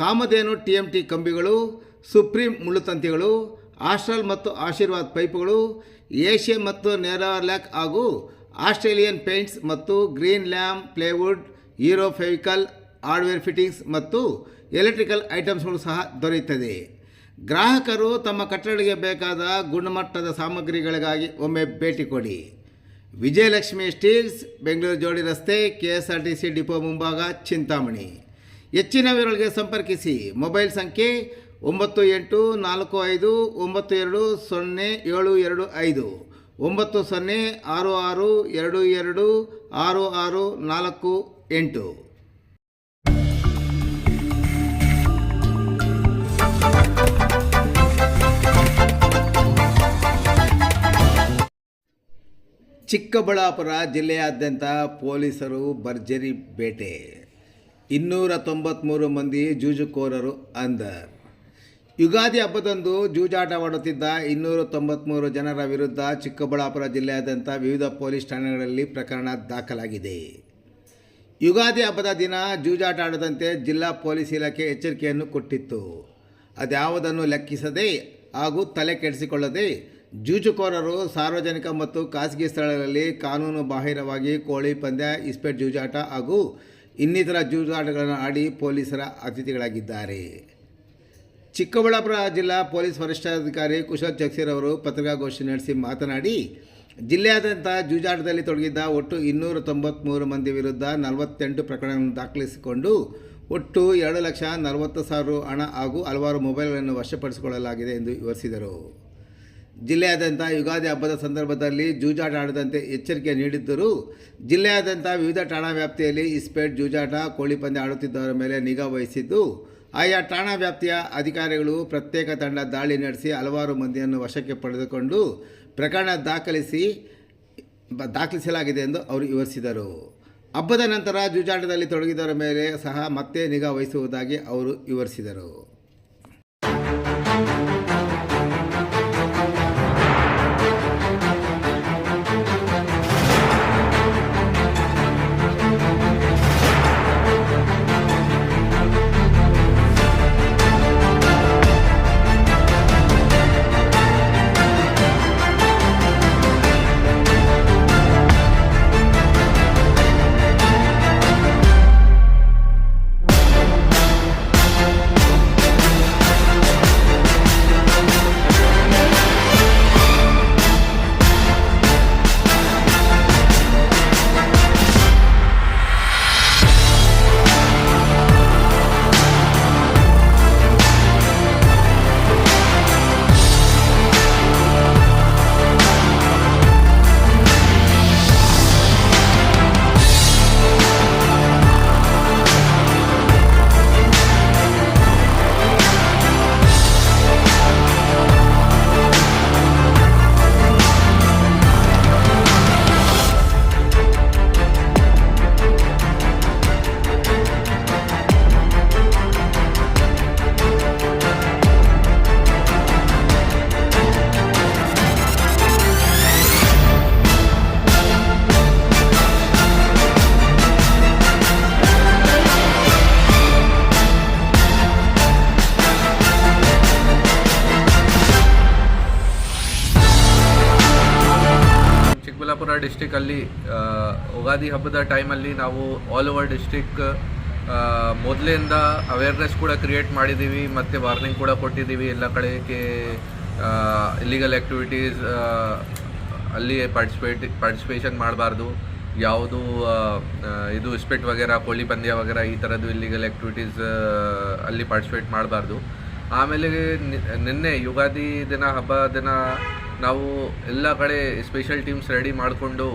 ಕಾಮಧೇನು, T M T ಕಂಬಿಗಳು, Supreme ಮುಳ್ಳುತಂತಿಗಳು, Astral ಮತ್ತು ಆಶೀರ್ವಾದ್ ಪೈಪುಗಳು ಏಷ್ಯನ್ ಮತ್ತು ನೇರಾರ್ಲ್ಯಾಕ್ ಹಾಗೂ ಆಸ್ಟ್ರೇಲಿಯನ್ ಪೇಂಟ್ಸ್ ಮತ್ತು Greenlam, plywood Hero Fevicol hardware fittings ಮತ್ತು ಎಲೆಕ್ಟ್ರಿಕಲ್ ಐಟಮ್ಸ್ಗಳು ಸಹ ದೊರೆಯುತ್ತದೆ. ಗ್ರಾಹಕರು ತಮ್ಮ ಕಟ್ಟಡಗಳಿಗೆ ಬೇಕಾದ ಗುಣಮಟ್ಟದ ಸಾಮಗ್ರಿಗಳಿಗಾಗಿ ಒಮ್ಮೆ ಭೇಟಿ ಕೊಡಿ. ವಿಜಯಲಕ್ಷ್ಮಿ ಸ್ಟೀಲ್ಸ್, ಬೆಂಗಳೂರು ಜೋಡಿ ರಸ್ತೆ, K S R T C depot ಮುಂಭಾಗ, ಚಿಂತಾಮಣಿ. ಹೆಚ್ಚಿನ ವಿವರಗಳಿಗೆ ಸಂಪರ್ಕಿಸಿ. ಮೊಬೈಲ್ ಸಂಖ್ಯೆ ಒಂಬತ್ತು ಎಂಟು ನಾಲ್ಕು ಐದು ಒಂಬತ್ತು ಎರಡು ಸೊನ್ನೆ ಏಳು ಎರಡು ಐದು. ಒಂಬತ್ತು ಸೊನ್ನೆ ಆರು ಆರು ಎರಡು ಎರಡು ಆರು ಆರು ನಾಲ್ಕು ಎಂಟು. ಚಿಕ್ಕಬಳ್ಳಾಪುರ ಜಿಲ್ಲೆಯಾದ್ಯಂತ ಪೊಲೀಸರು ಭರ್ಜರಿ ಬೇಟೆ. ಇನ್ನೂರ ತೊಂಬತ್ತ್ಮೂರು ಮಂದಿ ಜೂಜುಕೋರರು ಅಂದ ಯುಗಾದಿ ಹಬ್ಬದಂದು ಜೂಜಾಟವಾಡುತ್ತಿದ್ದ ಇನ್ನೂರ ತೊಂಬತ್ತ್ಮೂರು ಜನರ ವಿರುದ್ಧ ಚಿಕ್ಕಬಳ್ಳಾಪುರ ಜಿಲ್ಲೆಯಾದ್ಯಂತ ವಿವಿಧ ಪೊಲೀಸ್ ಠಾಣೆಗಳಲ್ಲಿ ಪ್ರಕರಣ ದಾಖಲಾಗಿದೆ. ಯುಗಾದಿ ಹಬ್ಬದ ದಿನ ಜೂಜಾಟ ಆಡದಂತೆ ಜಿಲ್ಲಾ ಪೊಲೀಸ್ ಇಲಾಖೆ ಎಚ್ಚರಿಕೆಯನ್ನು ಕೊಟ್ಟಿತ್ತು. ಅದ್ಯಾವುದನ್ನು ಲೆಕ್ಕಿಸದೆ ಹಾಗೂ ತಲೆ ಕೆಡಿಸಿಕೊಳ್ಳದೆ ಜೂಜುಕೋರರು ಸಾರ್ವಜನಿಕ ಮತ್ತು ಖಾಸಗಿ ಸ್ಥಳಗಳಲ್ಲಿ ಕಾನೂನು ಬಾಹಿರವಾಗಿ ಕೋಳಿ ಪಂದ್ಯ, ಇಸ್ಪೇಟ್ ಜೂಜಾಟ ಹಾಗೂ ಇನ್ನಿತರ ಜೂಜಾಟಗಳನ್ನು ಆಡಿ ಪೊಲೀಸರ ಅತಿಥಿಗಳಾಗಿದ್ದಾರೆ. ಚಿಕ್ಕಬಳ್ಳಾಪುರ ಜಿಲ್ಲಾ ಪೊಲೀಸ್ ವರಿಷ್ಠಾಧಿಕಾರಿ ಕುಶಲ್ ಅವರು ಪತ್ರಿಕಾಗೋಷ್ಠಿ ನಡೆಸಿ ಮಾತನಾಡಿ, ಜಿಲ್ಲೆಯಾದ್ಯಂತ ಜೂಜಾಟದಲ್ಲಿ ತೊಡಗಿದ್ದ ಒಟ್ಟು ಇನ್ನೂರ ತೊಂಬತ್ತ್ಮೂರು ಮಂದಿ ವಿರುದ್ಧ ನಲವತ್ತೆಂಟು ಪ್ರಕರಣಗಳನ್ನು ದಾಖಲಿಸಿಕೊಂಡು, ಒಟ್ಟು ಎರಡು ಲಕ್ಷ ನಲವತ್ತು ಸಾವಿರ ಹಣ ಹಾಗೂ ಹಲವಾರು ಮೊಬೈಲ್ಗಳನ್ನು ವಶಪಡಿಸಿಕೊಳ್ಳಲಾಗಿದೆ ಎಂದು ವಿವರಿಸಿದರು. ಜಿಲ್ಲೆಯಾದ್ಯಂತ ಯುಗಾದಿ ಹಬ್ಬದ ಸಂದರ್ಭದಲ್ಲಿ ಜೂಜಾಟ ಆಡದಂತೆ ಎಚ್ಚರಿಕೆ ನೀಡಿದ್ದರೂ. ಜಿಲ್ಲೆಯಾದ್ಯಂತ ವಿವಿಧ ಠಾಣಾ ವ್ಯಾಪ್ತಿಯಲ್ಲಿ ಇಸ್ಪೇಟ್, ಜೂಜಾಟ, ಕೋಳಿ ಪಂದ್ಯ ಆಡುತ್ತಿದ್ದವರ ಮೇಲೆ ನಿಗಾ ವಹಿಸಿದ್ದು. ಆಯಾ ಠಾಣಾ ವ್ಯಾಪ್ತಿಯ ಅಧಿಕಾರಿಗಳು ಪ್ರತ್ಯೇಕ ತಂಡ ದಾಳಿ ನಡೆಸಿ ಹಲವಾರು ಮಂದಿಯನ್ನು ವಶಕ್ಕೆ ಪಡೆದುಕೊಂಡು ಪ್ರಕರಣ ದಾಖಲಿಸಿ ದಾಖಲಿಸಲಾಗಿದೆ ಎಂದು ಅವರು ವಿವರಿಸಿದರು. ಹಬ್ಬದ ನಂತರ ಜೂಜಾಟದಲ್ಲಿ ತೊಡಗಿದವರ ಮೇಲೆ ಸಹ ಮತ್ತೆ ನಿಗಾ ವಹಿಸುವುದಾಗಿ ಅವರು ವಿವರಿಸಿದರು. ಡಿಸ್ಟಿಕಲ್ಲಿ ಯುಗಾದಿ ಹಬ್ಬದ ಟೈಮಲ್ಲಿ ನಾವು ಆಲ್ ಓವರ್ ಡಿಸ್ಟಿಕ್ ಮೊದಲಿಂದ ಅವೇರ್ನೆಸ್ ಕೂಡ ಕ್ರಿಯೇಟ್ ಮಾಡಿದ್ದೀವಿ ಮತ್ತು ವಾರ್ನಿಂಗ್ ಕೂಡ ಕೊಟ್ಟಿದ್ದೀವಿ ಎಲ್ಲ ಕಡೆಗೆ ಇಲ್ಲಿಗಲ್ ಆ್ಯಕ್ಟಿವಿಟೀಸ್ ಅಲ್ಲಿ ಪಾರ್ಟಿಸಿಪೇಟ್ ಪಾರ್ಟಿಸಿಪೇಷನ್ ಮಾಡಬಾರ್ದು. ಯಾವುದು ಇದು ಇಸ್ಪೆಟ್ ವಗೇರಾ, ಕೋಳಿ ಪಂದ್ಯ ವಗೇರಾ ಈ ಥರದ್ದು ಇಲ್ಲಿಗಲ್ ಆ್ಯಕ್ಟಿವಿಟೀಸ್ ಅಲ್ಲಿ ಪಾರ್ಟಿಸಿಪೇಟ್ ಮಾಡಬಾರ್ದು. ಆಮೇಲೆ ನಿನ್ನೆ ಯುಗಾದಿ ದಿನ, ಹಬ್ಬ ದಿನ ನಾವು ಎಲ್ಲ ಕಡೆ ಸ್ಪೆಷಲ್ ಟೀಮ್ಸ್ ರೆಡಿ ಮಾಡಿಕೊಂಡು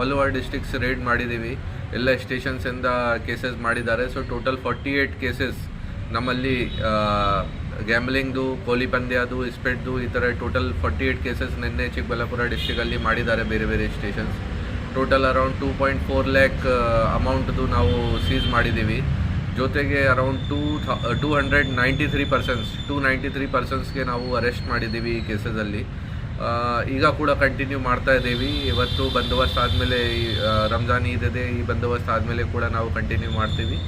ಆಲ್ ಓವರ್ ಡಿಸ್ಟಿಕ್ಸ್ ರೇಡ್ ಮಾಡಿದ್ದೀವಿ. ಎಲ್ಲ ಸ್ಟೇಷನ್ಸಿಂದ ಕೇಸಸ್ ಮಾಡಿದ್ದಾರೆ. So total forty eight cases ನಮ್ಮಲ್ಲಿ ಗ್ಯಾಂಬ್ಲಿಂಗ್ದು ಕೋಲಿ ಪಂದ್ಯದು ಇಸ್ಪೆಟ್ದು ಈ ಥರ ಟೋಟಲ್ ಫಾರ್ಟಿ ಏಯ್ಟ್ ಕೇಸಸ್ ನಿನ್ನೆ ಚಿಕ್ಕಬಳ್ಳಾಪುರ ಡಿಸ್ಟಿಕಲ್ಲಿ ಮಾಡಿದ್ದಾರೆ ಬೇರೆ ಬೇರೆ stations total around two point four lakh ಅಮೌಂಟ್ದು ನಾವು ಸೀಸ್ ಮಾಡಿದ್ದೀವಿ. ಜೊತೆಗೆ around two two hundred ninety three persons two ninety three ಪರ್ಸನ್ಸ್ಗೆ ನಾವು ಅರೆಸ್ಟ್ ಮಾಡಿದ್ದೀವಿ ಈ ಕೇಸಸಲ್ಲಿ ಈಗ ಕೂಡ ಕಂಟಿನ್ಯೂ ಮಾಡ್ತಾ ಇದ್ದೀವಿ. ಇವತ್ತು ಬಂದೋಬಸ್ತ್ ಆದಮೇಲೆ ರಂಜಾನ್ ಈದ್ ಇದೆ, ಈ ಬಂದೋಬಸ್ತ್ ಆದಮೇಲೆ ಕೂಡ ನಾವು ಕಂಟಿನ್ಯೂ ಮಾಡ್ತೀವಿ.